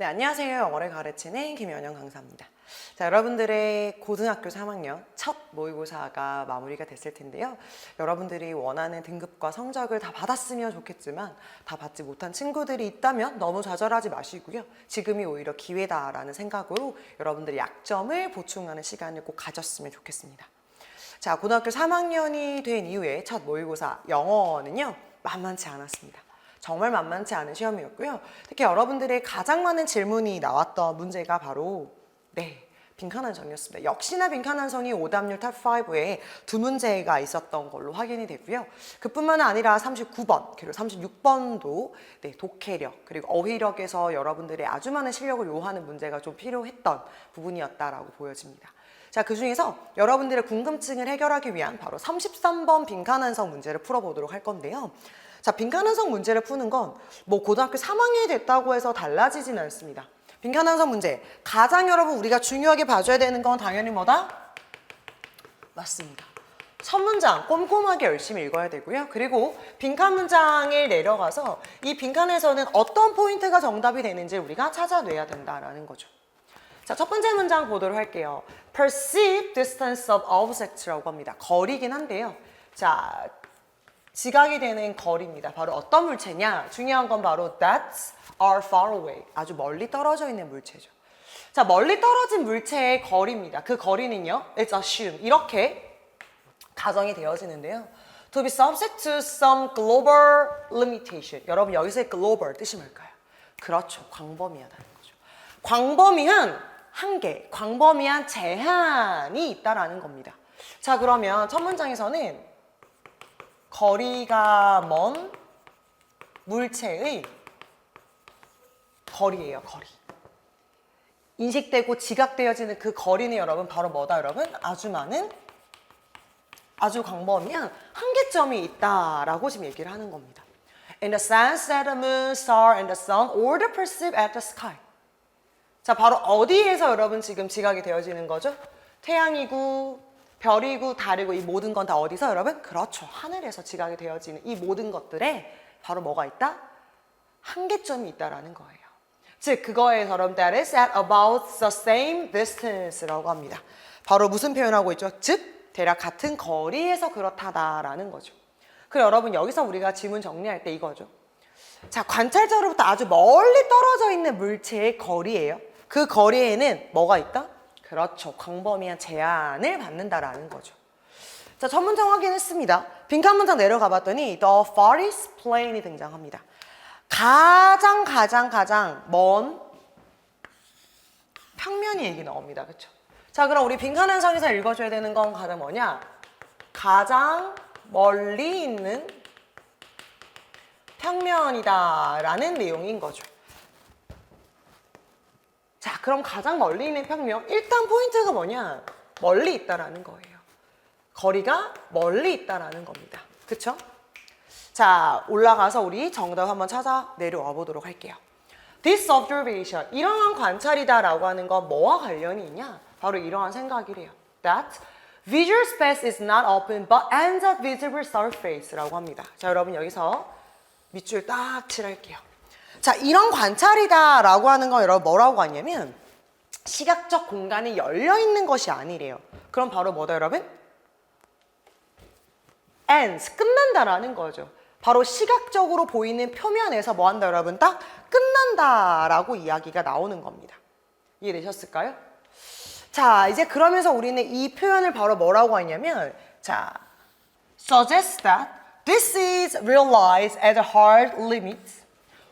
네, 안녕하세요. 영어를 가르치는 김연영 강사입니다. 자, 여러분들의 고등학교 3학년 첫 모의고사가 마무리가 됐을 텐데요. 여러분들이 원하는 등급과 성적을 다 받았으면 좋겠지만 다 받지 못한 친구들이 있다면 너무 좌절하지 마시고요. 지금이 오히려 기회다라는 생각으로 여러분들의 약점을 보충하는 시간을 꼭 가졌으면 좋겠습니다. 자, 고등학교 3학년이 된 이후에 첫 모의고사 영어는요, 만만치 않았습니다. 정말 만만치 않은 시험이었고요. 특히 여러분들의 가장 많은 질문이 나왔던 문제가 바로, 네, 빈칸한 성이었습니다. 역시나 빈칸한 성이 오답률 탑5에 두 문제가 있었던 걸로 확인이 됐고요. 그뿐만 아니라 39번, 그리고 36번도 네, 독해력, 그리고 어휘력에서 여러분들의 아주 많은 실력을 요하는 문제가 좀 필요했던 부분이었다라고 보여집니다. 자, 그 중에서 여러분들의 궁금증을 해결하기 위한 바로 33번 빈칸한성 문제를 풀어보도록 할 건데요. 자, 빈칸한성 문제를 푸는 건 뭐 고등학교 3학년이 됐다고 해서 달라지진 않습니다. 빈칸한성 문제. 가장 여러분 우리가 중요하게 봐줘야 되는 건 당연히 뭐다? 맞습니다. 첫 문장 꼼꼼하게 열심히 읽어야 되고요. 그리고 빈칸 문장을 내려가서 이 빈칸에서는 어떤 포인트가 정답이 되는지 우리가 찾아내야 된다라는 거죠. 자, 첫 번째 문장 보도록 할게요. perceived distance of object라고 합니다. 거리긴 한데요. 자, 지각이 되는 거리입니다. 바로 어떤 물체냐? 중요한 건 바로 that are far away. 아주 멀리 떨어져 있는 물체죠. 자, 멀리 떨어진 물체의 거리입니다. 그 거리는요, it's assumed. 이렇게 가정이 되어지는데요. To be subject to some global limitation. 여러분, 여기서의 global 뜻이 뭘까요? 그렇죠. 광범위하다는 거죠. 광범위한 한계, 광범위한 제한이 있다라는 겁니다. 자, 그러면 첫 문장에서는 거리가 먼 물체의 거리예요, 거리. 인식되고 지각되어지는 그 거리는 여러분 바로 뭐다 여러분? 아주 많은 아주 광범위한 한계점이 있다라고 지금 얘기를 하는 겁니다. In the sense that the moon, star, and the sun order perceived at the sky. 자, 바로 어디에서 여러분 지금 지각이 되어지는 거죠? 태양이고 별이고 달이고 이 모든 건 다 어디서 여러분? 그렇죠. 하늘에서 지각이 되어지는 이 모든 것들에 바로 뭐가 있다? 한계점이 있다라는 거예요. 즉 그거에 여러분 that is at about the same distance라고 합니다. 바로 무슨 표현하고 있죠? 즉 대략 같은 거리에서 그렇다다라는 거죠. 그 여러분 여기서 우리가 지문 정리할 때 이거죠. 자 관찰자로부터 아주 멀리 떨어져 있는 물체의 거리예요. 그 거리에는 뭐가 있다? 그렇죠. 광범위한 제한을 받는다라는 거죠. 자, 첫 문장 확인했습니다. 빈칸 문장 내려가 봤더니 the farthest plane이 등장합니다. 가장 가장 가장 먼 평면이 얘기 나옵니다. 그렇죠? 자, 그럼 우리 빈칸 한성에서 읽어줘야 되는 건 가장 뭐냐? 가장 멀리 있는 평면이다라는 내용인 거죠. 자, 그럼 가장 멀리 있는 평면. 일단 포인트가 뭐냐? 멀리 있다라는 거예요. 거리가 멀리 있다라는 겁니다. 그쵸? 자, 올라가서 우리 정답 한번 찾아 내려와 보도록 할게요. This observation, 이러한 관찰이다 라고 하는 건 뭐와 관련이 있냐? 바로 이러한 생각이래요. That visual space is not open but ends at visible surface라고 합니다. 자, 여러분 여기서 밑줄 딱 칠할게요. 자, 이런 관찰이다라고 하는 건 여러분 뭐라고 하냐면 시각적 공간이 열려 있는 것이 아니래요. 그럼 바로 뭐다 여러분? ends 끝난다라는 거죠. 바로 시각적으로 보이는 표면에서 뭐 한다 여러분? 딱 끝난다라고 이야기가 나오는 겁니다. 이해되셨을까요? 자, 이제 그러면서 우리는 이 표현을 바로 뭐라고 하냐면 자, suggest that this is realized at hard limit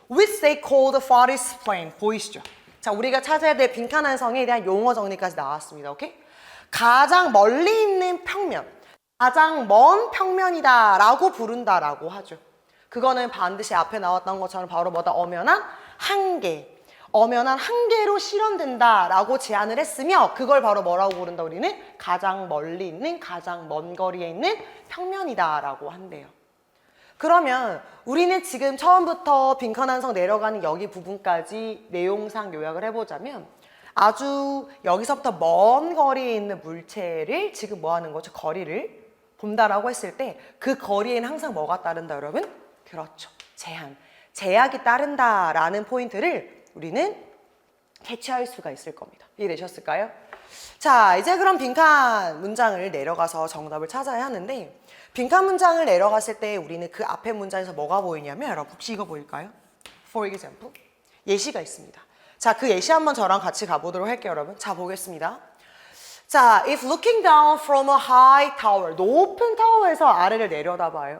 which they call the farthest plane. 보이시죠? 자, 우리가 찾아야 될 빈칸 한 성에 대한 용어 정리까지 나왔습니다. 오케이? 가장 멀리 있는 평면, 가장 먼 평면이다 라고 부른다라고 하죠. 그거는 반드시 앞에 나왔던 것처럼 바로 뭐다 엄연한 한계. 엄연한 한계로 실현된다라고 제안을 했으며 그걸 바로 뭐라고 부른다 우리는 가장 멀리 있는 가장 먼 거리에 있는 평면이다라고 한대요. 그러면 우리는 지금 처음부터 빈칸 한성 내려가는 여기 부분까지 내용상 요약을 해보자면 아주 여기서부터 먼 거리에 있는 물체를 지금 뭐 하는 거죠? 거리를 본다라고 했을 때 그 거리에는 항상 뭐가 따른다 여러분? 그렇죠. 제한. 제약이 따른다라는 포인트를 우리는 캐치할 수가 있을 겁니다. 이해되셨을까요? 자, 이제 그럼 빈칸 문장을 내려가서 정답을 찾아야 하는데 빈칸 문장을 내려갔을 때 우리는 그 앞에 문장에서 뭐가 보이냐면 여러분 혹시 이거 보일까요? For example 예시가 있습니다. 자, 그 예시 한번 저랑 같이 가보도록 할게요, 여러분. 자, 보겠습니다. 자, if looking down from a high tower, 높은 타워에서 아래를 내려다봐요.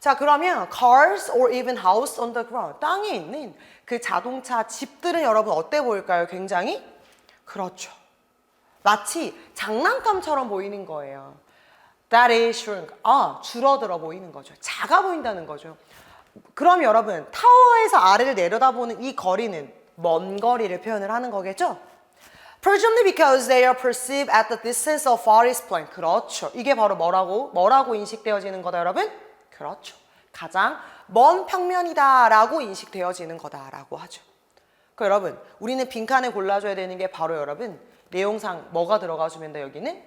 자, 그러면 cars or even house on the ground, 땅에 있는 그 자동차, 집들은 여러분 어때 보일까요? 굉장히? 그렇죠. 마치 장난감처럼 보이는 거예요. That is shrunk. 아, 줄어들어 보이는 거죠. 작아 보인다는 거죠. 그럼 여러분, 타워에서 아래를 내려다보는 이 거리는 먼 거리를 표현을 하는 거겠죠? Presumably because they are perceived at the distance of farthest point. 그렇죠. 이게 바로 뭐라고? 뭐라고 인식되어지는 거다, 여러분? 그렇죠. 가장 먼 평면이다라고 인식되어지는 거다라고 하죠. 그 여러분, 우리는 빈칸을 골라줘야 되는 게 바로 여러분 내용상 뭐가 들어가주면 돼 여기는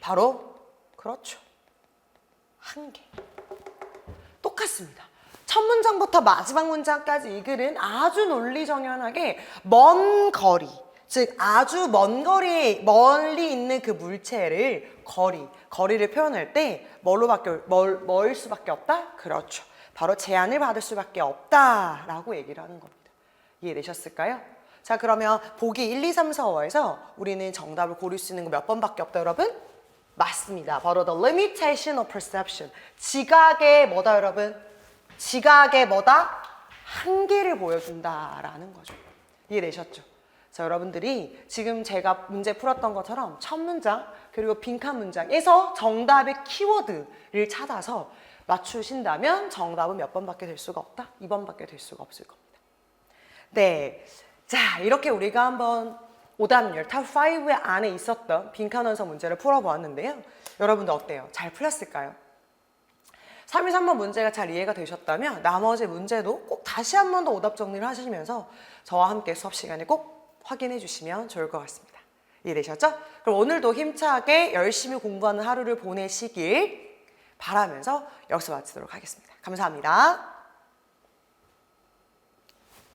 바로 그렇죠. 한 개. 똑같습니다. 첫 문장부터 마지막 문장까지 이 글은 아주 논리정연하게 먼 거리, 즉 아주 먼 거리 멀리 있는 그 물체를 거리, 거리를 표현할 때 뭘로 밖에 멀, 멀 수밖에 없다? 그렇죠. 바로 제한을 받을 수밖에 없다라고 얘기를 하는 겁니다. 이해되셨을까요? 자 그러면 보기 1, 2, 3, 4, 5에서 우리는 정답을 고를 수 있는 거 몇 번밖에 없다 여러분? 맞습니다. 바로 the limitation of perception. 지각의 뭐다 여러분? 지각의 뭐다? 한계를 보여준다라는 거죠. 이해되셨죠? 자 여러분들이 지금 제가 문제 풀었던 것처럼 첫 문장 그리고 빈칸 문장에서 정답의 키워드를 찾아서 맞추신다면 정답은 몇 번밖에 될 수가 없다? 2번밖에 될 수가 없을 겁니다. 네. 자, 이렇게 우리가 한번 오답률 탑5 안에 있었던 빈칸 원서 문제를 풀어보았는데요. 여러분들 어때요? 잘 풀렸을까요? 3 1 3번 문제가 잘 이해가 되셨다면 나머지 문제도 꼭 다시 한 번 더 오답 정리를 하시면서 저와 함께 수업 시간에 꼭 확인해 주시면 좋을 것 같습니다. 이해되셨죠? 그럼 오늘도 힘차게 열심히 공부하는 하루를 보내시길 바라면서 여기서 마치도록 하겠습니다. 감사합니다.